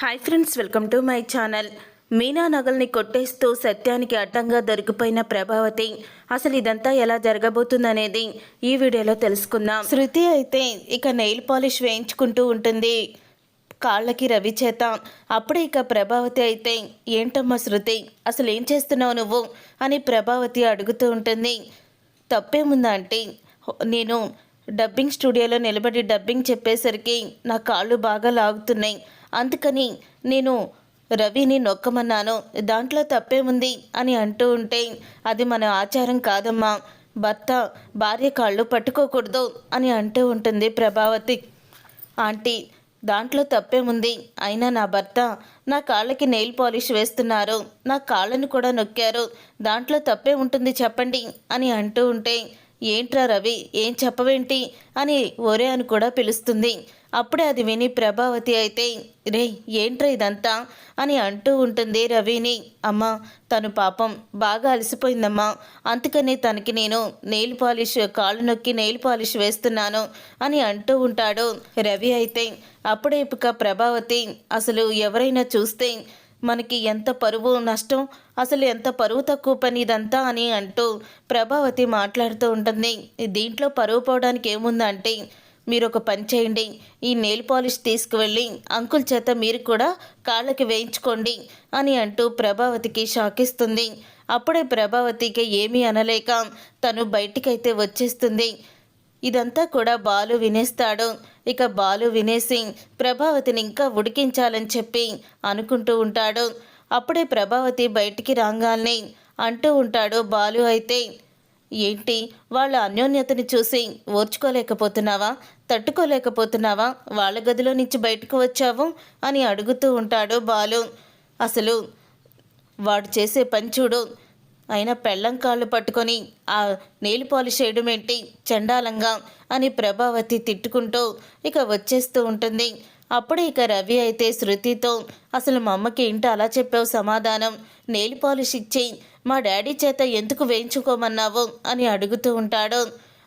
Hi friends welcome to my channel Meena నగల్ని కొట్టేస్తూ సత్యానికి అడ్డంగా దొరికిపోయిన ప్రభావతి అసలు ఇదంతా ఎలా జరగబోతుందనేది ఈ వీడియోలో తెలుసుకుందాం. శృతి అయితే ఇక నెయిల్ పాలిష్ వేయించుకుంటూ ఉంటుంది. కాళ్ళకి రవి చేత. అప్పుడే ఇక ప్రభావతి అయితే ఏంటమ్మా శృతి అసలు ఏం చేస్తున్నావు నువ్వు? అని ప్రభావతి అడుగుతూ ఉంటుంది. తప్పేముందా అంటే నేను డబ్బింగ్ స్టూడియోలో నిలబడి డబ్బింగ్ చెప్పేసరికి నా కాళ్ళు బాగా లాగుతున్నాయి. అందుకని నేను రవిని నొక్కమన్నాను. దాంట్లో తప్పేముంది? అని అంటూ ఉంటే అది మన ఆచారం కాదమ్మా. భర్త భార్య కాళ్ళు పట్టుకోకూడదు అని అంటూ ఉంటుంది ప్రభావతి. ఆంటీ దాంట్లో తప్పేముంది? అయినా నా భర్త నా కాళ్ళకి నెయిల్ పాలిష్ వేస్తున్నారు. నా కాళ్ళను కూడా నొక్కారు. దాంట్లో తప్పే ఉంటుంది చెప్పండి అని అంటూ ఉంటే ఏంట్రా రవి? ఏం చెప్పవేంటి? అని ఒరే అని కూడా పిలుస్తుంది. అప్పుడే అది విని ప్రభావతి అయితే రే ఏంట్రా ఇదంతా? అని అంటూ ఉంటుంది రవిని. అమ్మా తను పాపం బాగా అలసిపోయిందమ్మా. అందుకని తనకి నేను నెయిల్ పాలిష్ కాళ్ళు నొక్కి నెయిల్ పాలిష్ వేస్తున్నాను అని అంటూ ఉంటాడు రవి అయితే. అప్పుడే ఇక ప్రభావతి అసలు ఎవరైనా చూస్తే మనకి ఎంత పరువు నష్టం అసలు ఎంత పరువు తక్కువ పని ఇదంతా? అని అంటూ ప్రభావతి మాట్లాడుతూ ఉంటుంది. దీంట్లో పరువు పోవడానికి ఏముందంటే మీరు ఒక పని చేయండి. ఈ నెయిల్ పాలిష్ తీసుకువెళ్ళి అంకుల్ చేత మీరు కూడా కాళ్ళకి వేయించుకోండి అని అంటూ ప్రభావతికి షాక్ ఇస్తుంది అప్పుడే ప్రభావతికి ఏమీ అనలేక తను బయటికైతే వచ్చేస్తుంది. ఇదంతా కూడా బాలు వినేస్తాడు. ఇక బాలు వినేసి ప్రభావతిని ఇంకా ఉడికించాలని చెప్పి అనుకుంటూ ఉంటాడు. అప్పుడే ప్రభావతి బయటికి రాగాల్ని అంటూ ఉంటాడు బాలు అయితే ఏంటి? వాళ్ళ అన్యోన్యతని చూసి ఓర్చుకోలేకపోతున్నావా? తట్టుకోలేకపోతున్నావా? వాళ్ళ గదిలో నుంచి బయటకు వచ్చావు? అని అడుగుతూ ఉంటాడు బాలు. అసలు వాడు చేసే పని చూడు. అయినా పెళ్ళం కాళ్ళు పట్టుకొని ఆ నెయిల్ పాలిష్ చేయడం ఏంటి? చండాలంగా అని ప్రభావతి తిట్టుకుంటూ ఇక వచ్చేస్తూ ఉంటుంది. అప్పుడే ఇక రవి అయితే శృతితో అసలు మా అమ్మకి ఏంటో అలా చెప్పావు సమాధానం? నెయిల్ పాలిష్ ఇచ్చి మా డాడీ చేత ఎందుకు వేయించుకోమన్నావు? అని అడుగుతూ ఉంటాడు.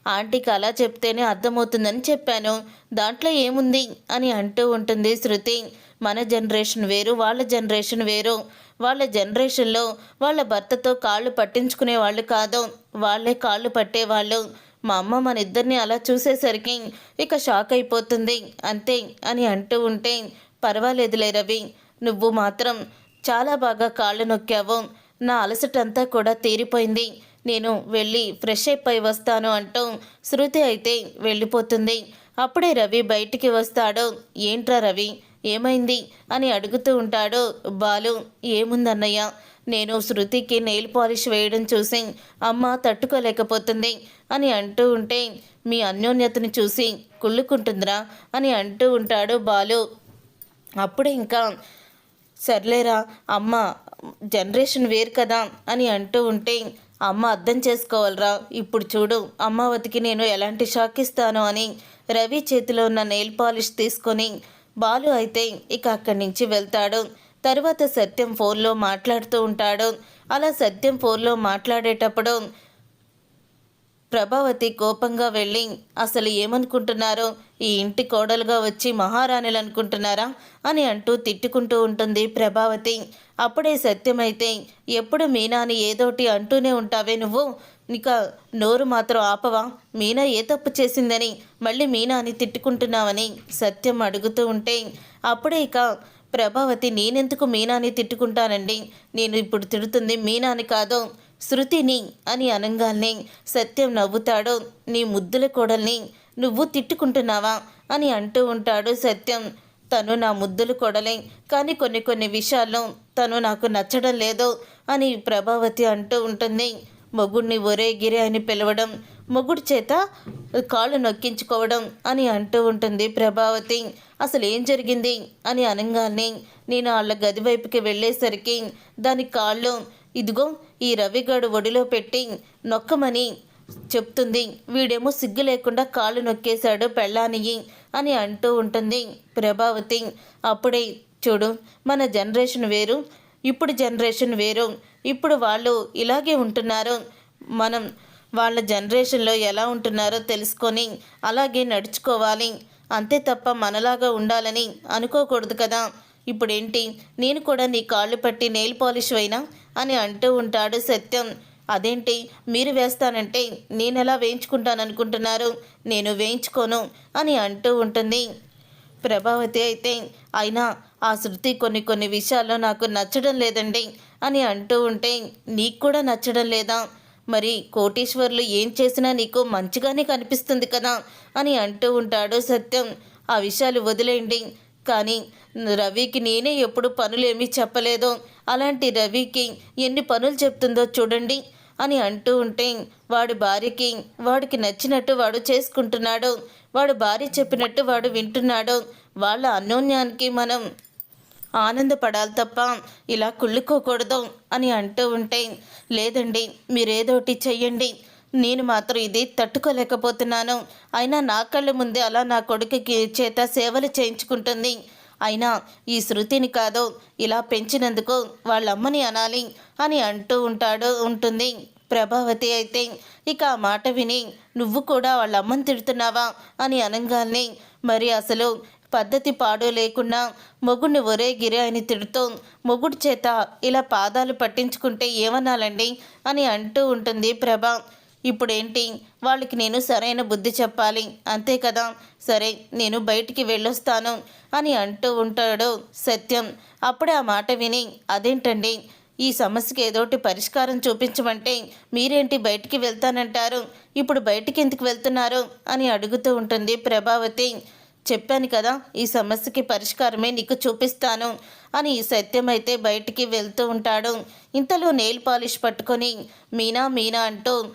ఆంటీకి అలా చెప్తేనే అర్థమవుతుందని చెప్పాను. దాంట్లో ఏముంది? అని అంటూ ఉంటుంది శృతి. మన జనరేషన్ వేరు వాళ్ళ జనరేషన్ వేరు. వాళ్ళ జనరేషన్లో వాళ్ళ భర్తతో కాళ్ళు పట్టించుకునే వాళ్ళు కాదు. వాళ్ళే కాళ్ళు పట్టేవాళ్ళు. మా అమ్మ మన ఇద్దరిని అలా చూసేసరికి ఇక షాక్ అయిపోతుంది. అంతే అని అంటూ ఉంటే పర్వాలేదులే రవి. నువ్వు మాత్రం చాలా బాగా కాళ్ళు నొక్కావు. నా అలసటంతా కూడా తీరిపోయింది. నేను వెళ్ళి ఫ్రెష్ అయిపోయి వస్తాను అంటూ శృతి అయితే వెళ్ళిపోతుంది. అప్పుడే రవి బయటికి వస్తాడు. ఏంట్రా రవి ఏమైంది? అని అడుగుతూ ఉంటాడు బాలు. ఏముందన్నయ్య నేను శృతికి నెయిల్ పాలిష్ వేయడం చూసి అమ్మ తట్టుకోలేకపోతుంది అని అంటూ ఉంటే మీ అన్యోన్యతను చూసి కుళ్ళుకుంటుందిరా అని అంటూ ఉంటాడు బాలు. అప్పుడు ఇంకా సర్లేరా అమ్మ జనరేషన్ వేరు కదా అని అంటూ ఉంటే అమ్మ అర్థం చేసుకోవాలరా. ఇప్పుడు చూడు అమ్మావతికి నేను ఎలాంటి షాక్ ఇస్తాను అని రవి చేతిలో ఉన్న నెయిల్ పాలిష్ తీసుకొని బాలు అయితే ఇక అక్కడి నుంచి వెళ్తాడు. తర్వాత సత్యం ఫోన్లో మాట్లాడుతూ ఉంటాడు. అలా సత్యం ఫోన్లో మాట్లాడేటప్పుడు ప్రభావతి కోపంగా వెళ్ళి అసలు ఏమనుకుంటున్నారో? ఈ ఇంటి కోడలుగా వచ్చి మహారాణులు అనుకుంటున్నారా అని అంటూ తిట్టుకుంటూ ఉంటుంది ప్రభావతి. అప్పుడే సత్యమైతే ఎప్పుడు మీనాని ఏదోటి అంటూనే ఉంటావే నువ్వు? ఇక నోరు మాత్రం ఆపవా? మీనా ఏ తప్పు చేసిందని మళ్ళీ మీనాని తిట్టుకుంటున్నావని సత్యం అడుగుతూ ఉంటే అప్పుడే ఇక ప్రభావతి నేనెందుకు మీనాని తిట్టుకుంటానండి? నేను ఇప్పుడు తిడుతుంది మీనాని కాదు. శృతిని అని అనంగాల్ని సత్యం నవ్వుతాడు నీ ముద్దుల కోడల్ని నువ్వు తిట్టుకుంటున్నావా అని అంటూ ఉంటాడు సత్యం. తను నా ముద్దులు కొడలే కానీ కొన్ని కొన్ని విషయాల్లో తను నాకు నచ్చడం లేదు అని ప్రభావతి అంటూ ఉంటుంది. మొగుడిని ఒరే గిరి అని పిలవడం మొగుడు చేత కాళ్ళు నొక్కించుకోవడం అని అంటూ ఉంటుంది ప్రభావతి. అసలు ఏం జరిగింది అని అనగానే నేను వాళ్ళ గది వైపుకి వెళ్ళేసరికి దాని కాళ్ళు ఇదిగో ఈ రవిగాడు ఒడిలో పెట్టి నొక్కమని చెప్తుంది. వీడేమో సిగ్గు లేకుండా కాళ్ళు నొక్కేశాడు పెళ్ళానియి అని అంటూ ఉంటుంది ప్రభావతి. అప్పుడే చూడు మన జనరేషన్ వేరు ఇప్పుడు జనరేషన్ వేరు. ఇప్పుడు వాళ్ళు ఇలాగే ఉంటున్నారు. మనం వాళ్ళ జనరేషన్లో ఎలా ఉంటున్నారో తెలుసుకొని అలాగే నడుచుకోవాలి. అంతే తప్ప మనలాగా ఉండాలని అనుకోకూడదు కదా. ఇప్పుడేంటి? నేను కూడా నీ కాళ్ళు పట్టి నెయిల్ పాలిష్ అయినా అని అంటూ ఉంటాడు సత్యం. అదేంటి? మీరు వేస్తానంటే నేను ఎలా వేయించుకుంటాను అనుకుంటున్నారు నేను వేయించుకోను అని అంటూ ఉంటుంది. ప్రభావతి అయితే అయినా ఆ శృతి కొన్ని కొన్ని విషయాల్లో నాకు నచ్చడం లేదండి అని అంటూ ఉంటే నీకు కూడా నచ్చడం లేదా? మరి కోటీశ్వర్లు ఏం చేసినా నీకు మంచిగానే కనిపిస్తుంది కదా అని అంటూ ఉంటాడు సత్యం. ఆ విషయాలు వదిలేయండి. కానీ రవికి నేనే ఎప్పుడు పనులు ఏమీ చెప్పలేదు. అలాంటి రవికి ఎన్ని పనులు చెప్తుందో చూడండి అని అంటూ ఉంటే వాడి భార్యకి వాడికి నచ్చినట్టు వాడు చేసుకుంటున్నాడు. వాడు భార్య చెప్పినట్టు వాడు వింటున్నాడు. వాళ్ళ అన్యోన్యానికి మనం ఆనందపడాలి తప్ప ఇలా కుళ్ళుకోకూడదు అని అంటూ ఉంటే లేదండి మీరేదోటి చెయ్యండి. నేను మాత్రం ఇది తట్టుకోలేకపోతున్నాను. అయినా నా కళ్ళ ముందే అలా నా కొడుకుకి చేత సేవలు చేయించుకుంటుంది. అయినా ఈ శృతిని కాదు ఇలా పెంచినందుకు వాళ్ళ అమ్మని అనాలి అని అంటూ ఉంటాడు ఉంటుంది. ప్రభావతి అయితే ఇక ఆ మాట విని నువ్వు కూడా వాళ్ళ అమ్మని తిడుతున్నావా? అని అనగాల్ని మరి అసలు పద్ధతి పాడు లేకుండా మొగుడిని ఒరే గిరే అని తిడుతూ మొగుడు చేత ఇలా పాదాలు పట్టించుకుంటే ఏమనాలండి? అని అంటూ ఉంటుంది ప్రభా. ఇప్పుడేంటి? వాళ్ళకి నేను సరైన బుద్ధి చెప్పాలి. అంతే కదా? సరే నేను బయటికి వెళ్ళొస్తాను అని అంటూ ఉంటాడు సత్యం. అప్పుడే ఆ మాట విని అదేంటండి? ఈ సమస్యకి ఏదోటి పరిష్కారం చూపించమంటే మీరేంటి బయటికి వెళ్తానంటారు? ఇప్పుడు బయటికి ఎందుకు వెళ్తున్నారు? అని అడుగుతూ ఉంటుంది ప్రభావతి. చెప్పాను కదా ఈ సమస్యకి పరిష్కారమే నీకు చూపిస్తాను అని సత్యం అయితే బయటికి వెళ్తూ ఉంటాడు. ఇంతలో నెయిల్ పాలిష్ పట్టుకొని మీనా మీనా అంటూ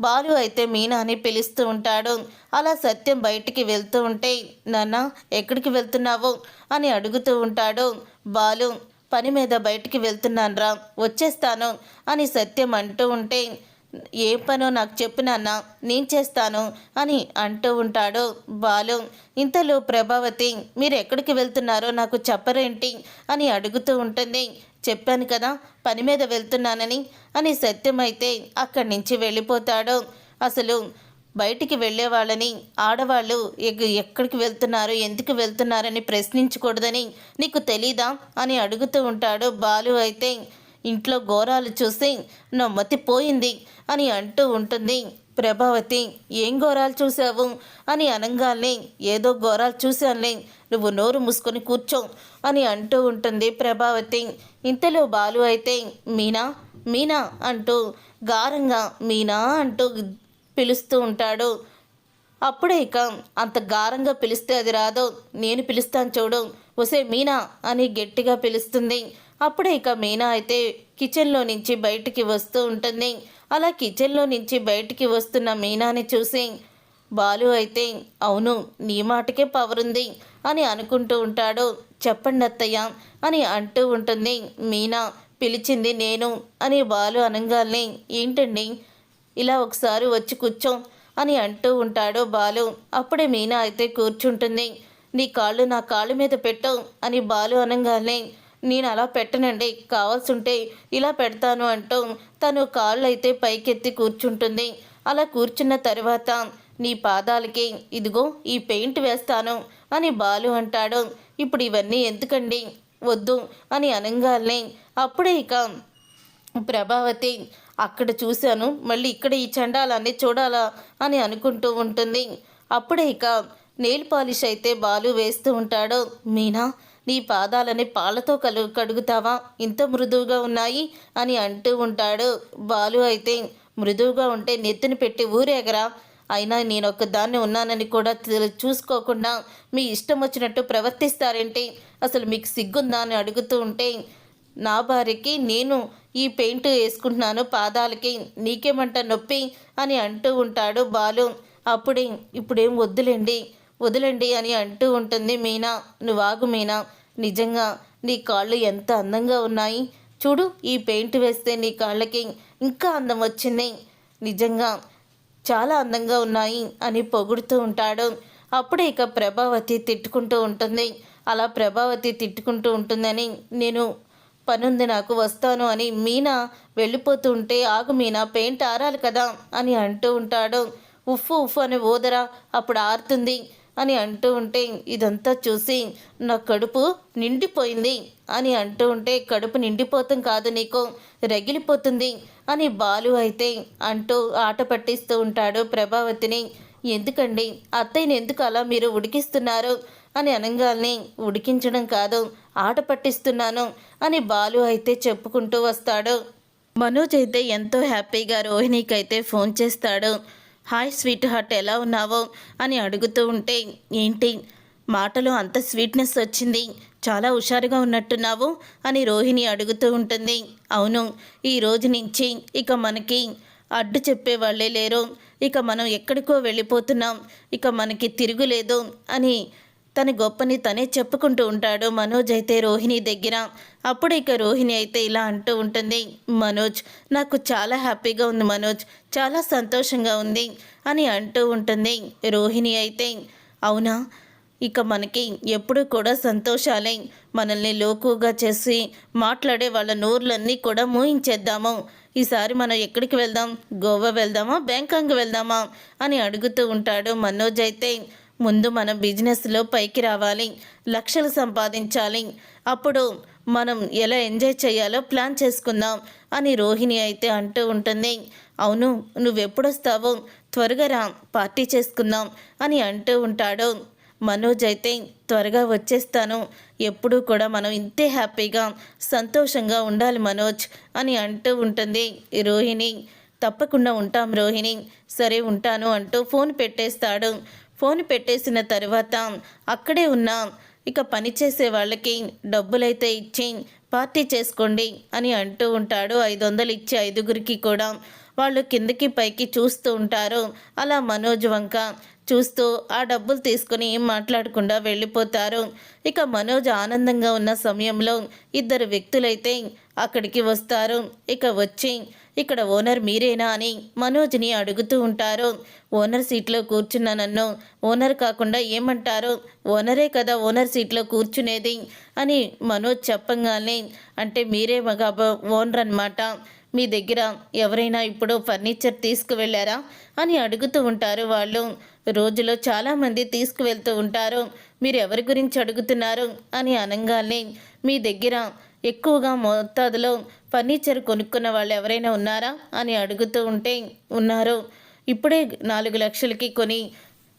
బాలు అయితే మీనా అని పిలుస్తూ ఉంటాడు. అలా సత్యం బయటికి వెళ్తూ ఉంటే నాన్న ఎక్కడికి వెళ్తున్నావు? అని అడుగుతూ ఉంటాడు. బాలు పని మీద బయటికి వెళ్తున్నానురా వచ్చేస్తాను అని సత్యం అంటూ ఉంటే ఏ పనో నాకు చెప్పు నాన్న నేను చేస్తాను అని అంటూ ఉంటాడు బాలు. ఇంతలో ప్రభావతి మీరు ఎక్కడికి వెళ్తున్నారో నాకు చెప్పరేంటి? అని అడుగుతూ ఉంటుంది. చెప్పాను కదా పని మీద వెళ్తున్నానని అని సత్యమైతే అక్కడి నుంచి వెళ్ళిపోతాడు. అసలు బయటికి వెళ్ళే వాళ్ళని ఆడవాళ్ళు ఎగ్- ఎక్కడికి వెళ్తున్నారు ఎందుకు వెళ్తున్నారని ప్రశ్నించకూడదని నీకు తెలీదా అని అడుగుతూ ఉంటాడు. బాలు అయితే ఇంట్లో ఘోరాలు చూసి నా పోయింది అని అంటూ ఉంటుంది. ప్రభావతి ఏం ఘోరాలు చూసావు అని అనగానే ఏదో ఘోరాలు చూశానులే నువ్వు నోరు మూసుకొని కూర్చో అని అంటూ ఉంటుంది ప్రభావతి. ఇంతలో బాలు అయితే మీనా మీనా అంటూ గారంగా మీనా అంటూ పిలుస్తూ ఉంటాడు. అప్పుడే ఇక అంత గారంగా పిలిస్తే అది రాదు నేను పిలుస్తాను చూడు ఒసే మీనా అని గట్టిగా పిలుస్తుంది. అప్పుడే ఇక మీనా అయితే కిచెన్లో నుంచి బయటికి వస్తూ ఉంటుంది. అలా కిచెన్లో నుంచి బయటికి వస్తున్న మీనాని చూసి బాలు అయితే అవును నీ మాటకే పవర్ ఉంది అని అనుకుంటూ ఉంటాడు. చెప్పండి అత్తయ్య అని అంటూ ఉంటుంది. మీనా పిలిచింది నేను అని బాలు అనగాల్ని ఏంటండి ఇలా ఒకసారి వచ్చి కూర్చో అని అంటూ ఉంటాడు బాలు. అప్పుడే మీనా అయితే కూర్చుంటుంది. నీ కాళ్ళు నా కాళ్ళ మీద పెట్టు అని బాలు అనగాల్ని నేను అలా పెట్టనండి కావాల్సుంటే ఇలా పెడతాను అంటూ తను కాళ్ళైతే పైకెత్తి కూర్చుంటుంది. అలా కూర్చున్న తర్వాత నీ పాదాలకి ఇదిగో ఈ పెయింట్ వేస్తాను అని బాలు అంటాడు. ఇప్పుడు ఇవన్నీ ఎందుకండి? వద్దు అని అనగానే అప్పుడే ఇక ప్రభావతి అక్కడ చూశాను మళ్ళీ ఇక్కడ ఈ చండాలన్నీ చూడాలా? అని అనుకుంటూ ఉంటుంది. అప్పుడే ఇక నెయిల్ పాలిష్ అయితే బాలు వేస్తూ ఉంటాడు. మీనా నీ పాదాలని పాలతో కలు కడుగుతావా? ఇంత మృదువుగా ఉన్నాయి అని అంటూ ఉంటాడు. బాలు అయితే మృదువుగా ఉంటే నెత్తిని పెట్టి ఊరేగరా? అయినా నేను ఒక్కదాన్ని ఉన్నానని కూడా చూసుకోకుండా మీ ఇష్టం వచ్చినట్టు ప్రవర్తిస్తారేంటి? అసలు మీకు సిగ్గుందా అని అడుగుతూ ఉంటే నా భార్యకి నేను ఈ పెయింట్ వేసుకుంటున్నాను పాదాలకి నీకేమంట నొప్పి అని అంటూ ఉంటాడు బాలు. అప్పుడే ఇప్పుడేం వద్దులేండి. వదిలండి అని అంటూ ఉంటుంది మీనా. నువ్వు ఆగు మీనా. నిజంగా నీ కాళ్ళు ఎంత అందంగా ఉన్నాయి. చూడు ఈ పెయింట్ వేస్తే నీ కాళ్ళకి ఇంకా అందం వచ్చింది. నిజంగా చాలా అందంగా ఉన్నాయి అని పొగుడుతూ ఉంటాడు. అప్పుడే ఇక ప్రభావతి తిట్టుకుంటూ ఉంటుంది. అలా ప్రభావతి తిట్టుకుంటూ ఉంటుందని నేను పనుంది నాకు వస్తాను అని మీనా వెళ్ళిపోతూ ఉంటే ఆగు మీనా పెయింట్ ఆరాలి కదా అని అంటూ ఉంటాడు. ఉఫ్ఫు ఉఫ్ఫు అని ఓదరా. అప్పుడు ఆరుతుంది. అని అంటూ ఉంటే ఇదంతా చూసి నా కడుపు నిండిపోయింది అని అంటూ ఉంటే కడుపు నిండిపోతాం కాదు నీకు రగిలిపోతుంది అని బాలు అయితే అంటూ ఆట పట్టిస్తూ ఉంటాడు ప్రభావతిని. ఎందుకండి? అత్తయ్యని ఎందుకు అలా మీరు ఉడికిస్తున్నారు? అని అనంగాల్ని ఉడికించడం కాదు ఆట పట్టిస్తున్నాను అని బాలు అయితే చెప్పుకుంటూ వస్తాడు. మనోజ్ అయితే ఎంతో హ్యాపీగా రోహిణికి అయితే ఫోన్ చేస్తాడు. హాయ్ స్వీట్ హార్ట్ ఎలా ఉన్నావో? అని అడుగుతూ ఉంటే ఏంటి? మాటలో అంత స్వీట్నెస్ వచ్చింది. చాలా హుషారుగా ఉన్నట్టున్నావు? అని రోహిణి అడుగుతూ ఉంటుంది. అవును ఈ రోజు నుంచి ఇక మనకి అడ్డు చెప్పే వాళ్ళే లేరు. ఇక మనం ఎక్కడికో వెళ్ళిపోతున్నాం. ఇక మనకి తిరుగులేదు అని తన గొప్పని తనే చెప్పుకుంటూ ఉంటాడు మనోజ్ అయితే రోహిణి దగ్గర. అప్పుడు ఇక రోహిణి అయితే ఇలా అంటూ ఉంటుంది మనోజ్ నాకు చాలా హ్యాపీగా ఉంది మనోజ్ చాలా సంతోషంగా ఉంది అని అంటూ ఉంటుంది రోహిణి అయితే. అవునా? ఇక మనకి ఎప్పుడు కూడా సంతోషాలే. మనల్ని లోకుగా చేసి మాట్లాడే వాళ్ళ నోర్లన్నీ కూడా మూయించేద్దాము. ఈసారి మనం ఎక్కడికి వెళ్దాం? గోవా వెళ్దామా? బ్యాంకాక్ వెళ్దామా? అని అడుగుతూ ఉంటాడు మనోజ్ అయితే. ముందు మన బిజినెస్లో పైకి రావాలి లక్షలు సంపాదించాలి. అప్పుడు మనం ఎలా ఎంజాయ్ చేయాలో ప్లాన్ చేసుకుందాం అని రోహిణి అయితే అంటూ ఉంటుంది. అవును నువ్వెప్పుడొస్తావో? త్వరగా రా పార్టీ చేసుకుందాం అని అంటూ ఉంటాడు. మనోజ్ అయితే త్వరగా వచ్చేస్తాను. ఎప్పుడూ కూడా మనం ఇంతే హ్యాపీగా సంతోషంగా ఉండాలి మనోజ్ అని అంటూ ఉంటుంది రోహిణి. తప్పకుండా ఉంటాం రోహిణి. సరే ఉంటాను అంటూ ఫోన్ పెట్టేస్తాడు. ఫోన్ పెట్టేసిన తర్వాత అక్కడే ఉన్న ఇక పనిచేసే వాళ్ళకి డబ్బులైతే ఇచ్చి పార్టీ చేసుకోండి అని అంటూ ఉంటాడు. ఐదు వందలు ఇచ్చి ఐదుగురికి కూడా వాళ్ళు కిందకి పైకి చూస్తూ ఉంటారు. అలా మనోజ్ వంక చూస్తూ ఆ డబ్బులు తీసుకుని ఏం మాట్లాడకుండా వెళ్ళిపోతారు. ఇక మనోజ్ ఆనందంగా ఉన్న సమయంలో ఇద్దరు వ్యక్తులైతే అక్కడికి వస్తారు. ఇక వచ్చి ఇక్కడ ఓనర్ మీరేనా అని మనోజ్ని అడుగుతూ ఉంటారు. ఓనర్ సీట్లో కూర్చున్న నన్ను ఓనర్ కాకుండా ఏమంటారు? ఓనరే కదా ఓనర్ సీట్లో కూర్చునేది అని మనోజ్ చెప్పంగానే అంటే మీరే మగా ఓనర్ అనమాట మీ దగ్గర ఎవరైనా ఇప్పుడు ఫర్నిచర్ తీసుకువెళ్ళారా? అని అడుగుతూ ఉంటారు వాళ్ళు. రోజులో చాలామంది తీసుకువెళ్తూ ఉంటారు. మీరు ఎవరి గురించి అడుగుతున్నారు? అని అనగానే మీ దగ్గర ఎక్కువగా మోతాదులో ఫర్నిచర్ కొనుక్కున్న వాళ్ళు ఎవరైనా ఉన్నారా అని అడుగుతూ ఉంటే ఉన్నారు. ఇప్పుడే నాలుగు లక్షలకి కొని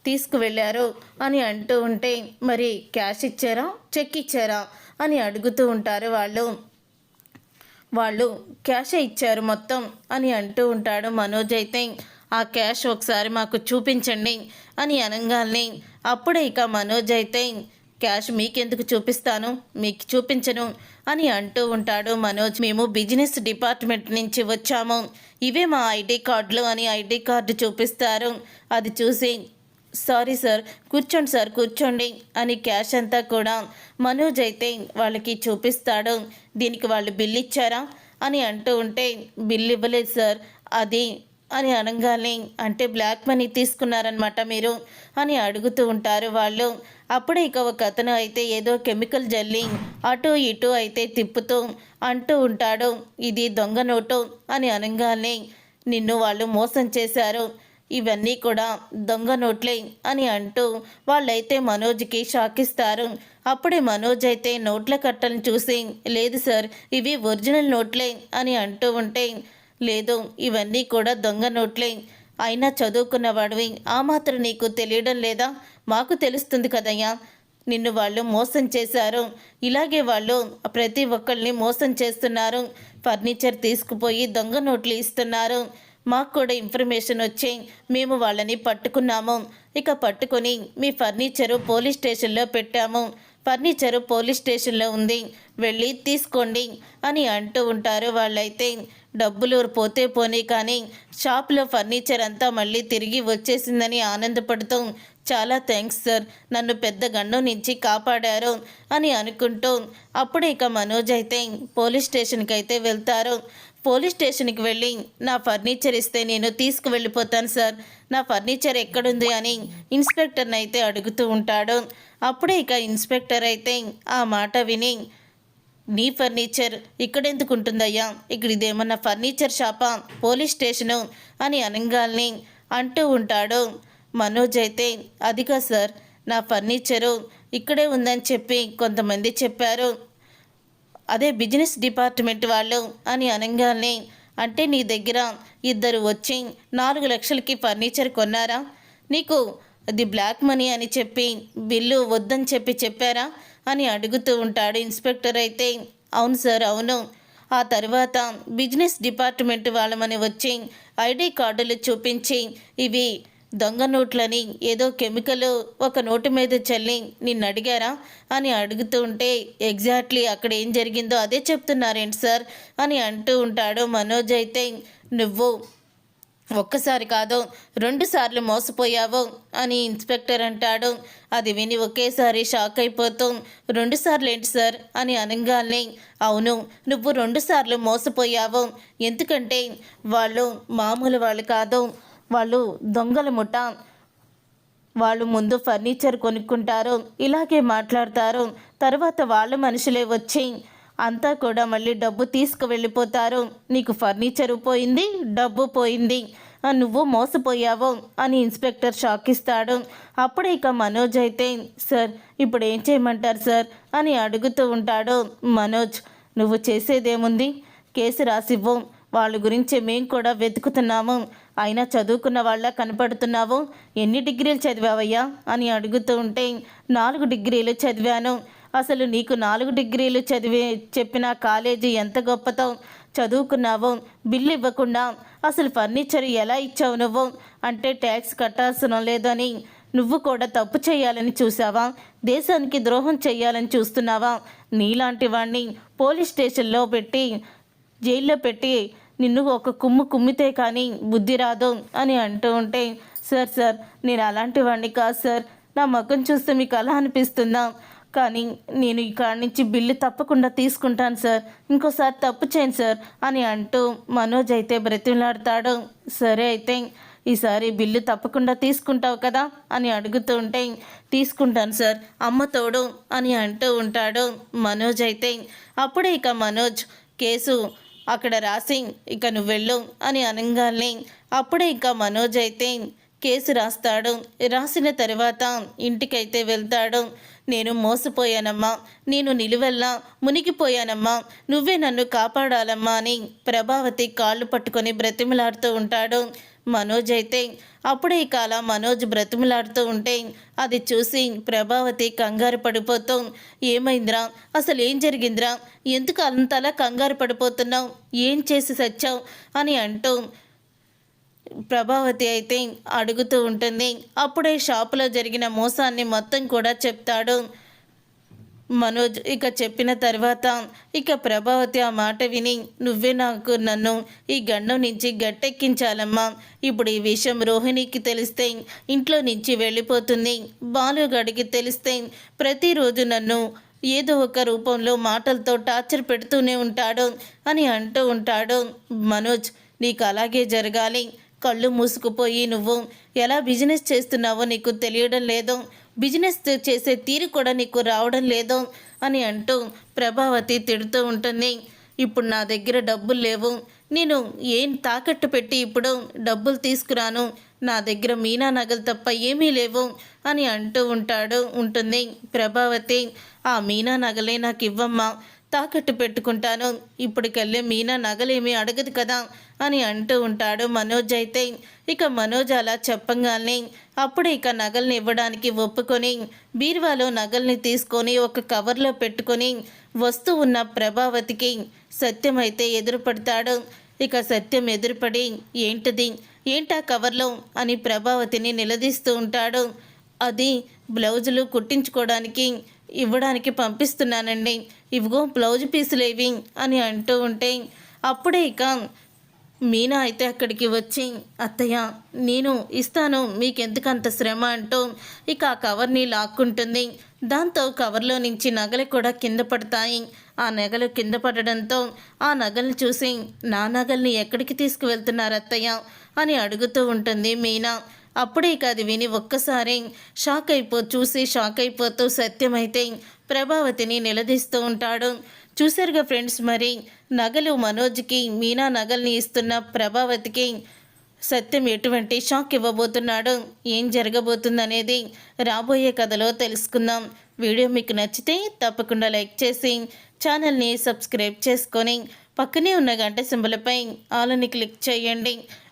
తీసుకువెళ్ళారు అని అంటూ ఉంటే మరి క్యాష్ ఇచ్చారా? చెక్ ఇచ్చారా? అని అడుగుతూ ఉంటారు వాళ్ళు. వాళ్ళు క్యాషే ఇచ్చారు మొత్తం అని అంటూ ఉంటాడు మనోజ్ అయితే ఆ క్యాష్ ఒకసారి మాకు చూపించండి అని అనగానే అప్పుడే ఇక మనోజ్ అయితే క్యాష్ మీకెందుకు చూపిస్తాను? మీకు చూపించను అని అంటూ ఉంటాడు మనోజ్. మేము బిజినెస్ డిపార్ట్మెంట్ నుంచి వచ్చాము. ఇవే మా ఐడి కార్డులు అని ఐడి కార్డు చూపిస్తారు. అది చూసి సారీ సార్ కూర్చోండి సార్ కూర్చోండి అని క్యాష్ అంతా కూడా మనోజ్ అయితే వాళ్ళకి చూపిస్తాడు. దీనికి వాళ్ళు బిల్ ఇచ్చారా? అని అంటూ ఉంటే బిల్ ఇవ్వలేదు సార్. అది అని అనగానే అంటే బ్లాక్ మనీ తీసుకున్నారనమాట మీరు? అని అడుగుతూ ఉంటారు వాళ్ళు. అప్పుడే ఇక ఒక అతను అయితే ఏదో కెమికల్ జల్లి అటు ఇటు అయితే తిప్పుతూ అంటూ ఉంటాడు. ఇది దొంగ నోటు అని అనగానే నిన్ను వాళ్ళు మోసం చేశారు. ఇవన్నీ కూడా దొంగ నోట్లే అని అంటూ వాళ్ళైతే మనోజ్కి షాకిస్తారు. అప్పుడే మనోజ్ అయితే నోట్ల కట్టలను చూసి లేదు సార్ ఇవి ఒరిజినల్ నోట్లే అని అంటూ ఉంటే లేదు ఇవన్నీ కూడా దొంగ నోట్లే. అయినా చదువుకున్నవాడివి. ఆ మాత్రం నీకు తెలియడం లేదా? మాకు తెలుస్తుంది కదయ్యా. నిన్ను వాళ్ళు మోసం చేశారు. ఇలాగే వాళ్ళు ప్రతి ఒక్కరిని మోసం చేస్తున్నారు. ఫర్నిచర్ తీసుకుపోయి దొంగ నోట్లు ఇస్తున్నారు. మాకు కూడా ఇన్ఫర్మేషన్ వచ్చి మేము వాళ్ళని పట్టుకున్నాము. ఇక పట్టుకొని మీ ఫర్నిచరు పోలీస్ స్టేషన్లో పెట్టాము. ఫర్నిచరు పోలీస్ స్టేషన్లో ఉంది. వెళ్ళి తీసుకోండి అని అంటూ ఉంటారు వాళ్ళైతే. డబ్బులు పోతే పోనీ కానీ షాప్లో ఫర్నిచర్ అంతా మళ్ళీ తిరిగి వచ్చేసిందని ఆనందపడుతూ చాలా థ్యాంక్స్ సార్ నన్ను పెద్ద గండం నుంచి కాపాడారు అని అనుకుంటూ అప్పుడు ఇక మనోజ్ అయితే పోలీస్ స్టేషన్కి అయితే వెళ్తారు. పోలీస్ స్టేషన్కి వెళ్ళి నా ఫర్నిచర్ ఇస్తే నేను తీసుకువెళ్ళిపోతాను సార్. నా ఫర్నిచర్ ఎక్కడుంది అని ఇన్స్పెక్టర్ని అయితే అడుగుతూ ఉంటాడు. అప్పుడే ఇక ఇన్స్పెక్టర్ అయితే ఆ మాట విని నీ ఫర్నిచర్ ఇక్కడెందుకు ఉంటుందయ్యా ఇక్కడ ఇదేమన్నా ఫర్నిచర్ షాపా? Police station? అని అనంగాల్ని అంటూ ఉంటాడు. మనోజ్ అయితే అదిగా సార్ నా ఫర్నిచరు ఇక్కడే ఉందని చెప్పి కొంతమంది చెప్పారు. అదే బిజినెస్ డిపార్ట్మెంట్ వాళ్ళు అని అనగానే అంటే నీ దగ్గర ఇద్దరు వచ్చి నాలుగు లక్షలకి ఫర్నిచర్ కొన్నారా? నీకు అది బ్లాక్ మనీ అని చెప్పి బిల్లు వద్దని చెప్పి చెప్పారా? అని అడుగుతూ ఉంటాడు ఇన్స్పెక్టర్ అయితే అవును సార్ అవును. ఆ తర్వాత బిజినెస్ డిపార్ట్మెంట్ వాళ్ళమని వచ్చి ఐడి కార్డులు చూపించి ఇవి దొంగ నోట్లని ఏదో కెమికల్ ఒక నోటు మీద చల్లి నిన్ను అడిగారా? అని అడుగుతూ ఉంటే ఎగ్జాక్ట్లీ అక్కడ ఏం జరిగిందో అదే చెప్తున్నారేంటి సార్? అని అంటూ ఉంటాడు మనోజ్ అయితే నువ్వు ఒక్కసారి కాదు రెండుసార్లు మోసపోయావు అని ఇన్స్పెక్టర్ అంటాడు. అది విని ఒకేసారి షాక్ అయిపోతూ రెండుసార్లు ఏంటి సార్? అని అనగానే అవును నువ్వు రెండుసార్లు మోసపోయావు. ఎందుకంటే వాళ్ళు మామూలు వాళ్ళు కాదు వాళ్ళు దొంగల ముఠ. వాళ్ళు ముందు ఫర్నిచర్ కొనుక్కుంటారు ఇలాగే మాట్లాడతారు. తర్వాత వాళ్ళ మనుషులే వచ్చి అంతా కూడా మళ్ళీ డబ్బు తీసుకువెళ్ళిపోతారు. నీకు ఫర్నిచర్ పోయింది డబ్బు పోయింది. ఆ, నువ్వు మోసపోయావు అని ఇన్స్పెక్టర్ షాక్ ఇస్తాడు అప్పుడే ఇక మనోజ్ అయితే సార్ ఇప్పుడు ఏం చేయమంటారు సార్? అని అడుగుతూ ఉంటాడు మనోజ్. నువ్వు చేసేదేముంది? కేసు రాసివ్వు. వాళ్ళ గురించి మేము కూడా వెతుకుతున్నాము. అయినా చదువుకున్న వాళ్ళ కనపడుతున్నావు. ఎన్ని డిగ్రీలు చదివావయ్యా? అని అడుగుతూ ఉంటే నాలుగు డిగ్రీలు చదివాను. అసలు నీకు నాలుగు డిగ్రీలు చదివి చెప్పిన కాలేజీ ఎంత గొప్పతో చదువుకున్నావో బిల్లు ఇవ్వకుండా అసలు ఫర్నిచర్ ఎలా ఇచ్చావు నువ్వు? అంటే ట్యాక్స్ కట్టాల్సిన లేదని నువ్వు కూడా తప్పు చేయాలని చూసావా దేశానికి ద్రోహం చేయాలని చూస్తున్నావా? నీలాంటి వాణ్ణి పోలీస్ స్టేషన్లో పెట్టి జైల్లో పెట్టి నిన్ను ఒక కుమ్ము కుమ్మితే కానీ బుద్ధి రాదు అని అంటూ ఉంటే సార్ సార్ నేను అలాంటి వాడిని కాదు సార్. నా ముఖం చూస్తే మీకు అలా అనిపిస్తుందా? కానీ నేను ఇక్కడి నుంచి బిల్లు తప్పకుండా తీసుకుంటాను సార్. ఇంకోసారి తప్పు చేయను సార్ అని అంటూ మనోజ్ అయితే బ్రతిమలాడతాడు. సరే అయితే ఈసారి బిల్లు తప్పకుండా తీసుకుంటావు కదా అని అడుగుతూ ఉంటే తీసుకుంటాను సార్. అమ్మ తోడు అని అంటూ ఉంటాడు మనోజ్ అయితే. అప్పుడే ఇక మనోజ్ కేసు అక్కడ రాసి ఇక నువ్వు వెళ్ళు అని అనగానే అప్పుడే ఇక మనోజ్ అయితే కేసు రాస్తాడు. రాసిన తర్వాత ఇంటికైతే వెళ్తాడు. నేను మోసపోయానమ్మా నేను నిలువెల్లా మునిగిపోయానమ్మా నువ్వే నన్ను కాపాడాలమ్మా అని ప్రభావతి కాళ్ళు పట్టుకొని బ్రతిమలాడుతూ ఉంటాడు. మనోజ్ అయితే అప్పుడే ఇక అలా మనోజ్ బ్రతిమలాడుతూ ఉంటే అది చూసి ప్రభావతి కంగారు పడిపోతూ ఏమైందిరా? అసలు ఏం జరిగిందిరా? ఎందుకు అంతలా కంగారు పడిపోతున్నావు? ఏం చేసి సచ్చావు? అని అంటూ ప్రభావతి అయితే అడుగుతూ ఉంటుంది. అప్పుడే షాపులో జరిగిన మోసాన్ని మొత్తం కూడా చెప్తాడు మనోజ్. ఇక చెప్పిన తర్వాత ఇక ప్రభావతి ఆ మాట విని నువ్వే నాకు నన్ను ఈ గండం నుంచి గట్టెక్కించాలమ్మా. ఇప్పుడు ఈ విషయం రోహిణికి తెలిస్తే ఇంట్లో నుంచి వెళ్ళిపోతుంది. బాలుగడికి తెలిస్తే ప్రతిరోజు నన్ను ఏదో ఒక రూపంలో మాటలతో టార్చర్ పెడుతూనే ఉంటాడు అని అంటూ ఉంటాడు మనోజ్. నీకు అలాగే జరగాలి. కళ్ళు మూసుకుపోయి నువ్వు ఎలా బిజినెస్ చేస్తున్నావో నీకు తెలియడం లేదు. బిజినెస్ చేసే తీరు కూడా నీకు రావడం లేదు అని అంటూ ప్రభావతి తిడుతూ ఉంటుంది. ఇప్పుడు నా దగ్గర డబ్బులు లేవు. నేను ఏం తాకట్టు పెట్టి ఇప్పుడు డబ్బులు తీసుకురాను? నా దగ్గర మీనా నగలు తప్ప ఏమీ లేవు అని అంటూ ఉంటాడు ఉంటుంది. ప్రభావతి ఆ మీనా నగలే నాకు ఇవ్వమ్మా. తాకట్టు పెట్టుకుంటాను. ఇప్పటికెళ్ళి మీనా నగలేమీ అడగదు కదా అని అంటూ ఉంటాడు మనోజ్ అయితే. ఇక మనోజ్ అలా చెప్పంగానే అప్పుడు ఇక నగల్ని ఇవ్వడానికి ఒప్పుకొని బీరువాలో నగల్ని తీసుకొని ఒక కవర్లో పెట్టుకొని వస్తూ ఉన్న ప్రభావతికి సత్యం అయితే ఎదురుపడతాడు. ఇక సత్యం ఎదురుపడి ఏంటిది? ఏంటా కవర్లో? అని ప్రభావతిని నిలదీస్తూ ఉంటాడు. అది బ్లౌజులు కుట్టించుకోవడానికి ఇవ్వడానికి పంపిస్తున్నానండి. ఇవిగో బ్లౌజ్ పీసులు ఏవి అని అంటూ ఉంటే అప్పుడే ఇక మీనా అయితే అక్కడికి వచ్చి అత్తయ్య నేను ఇస్తాను మీకెందుకంత శ్రమ? అంటూ ఇక ఆ కవర్ని లాక్కుంటుంది. దాంతో కవర్లో నుంచి నగలు కూడా కింద పడతాయి. ఆ నగలు కింద పడడంతో ఆ నగల్ని చూసి నా నగల్ని ఎక్కడికి తీసుకువెళ్తున్నారు అత్తయ్య? అని అడుగుతూ ఉంటుంది మీనా. అప్పుడే కాదు అది విని ఒక్కసారి షాక్ అయిపో చూసి షాక్ అయిపోతూ సత్యమైతే ప్రభావతిని నిలదీస్తూ ఉంటాడు. చూశారుగా ఫ్రెండ్స్ మరి నగలు మనోజ్కి మీనా నగల్ని ఇస్తున్న ప్రభావతికి సత్యం ఎటువంటి షాక్ ఇవ్వబోతున్నాడు. ఏం జరగబోతుందనేది రాబోయే కథలో తెలుసుకుందాం. వీడియో మీకు నచ్చితే తప్పకుండా లైక్ చేసి ఛానల్ని సబ్స్క్రైబ్ చేసుకొని పక్కనే ఉన్న గంట సింబలపై ఆలని క్లిక్ చేయండి.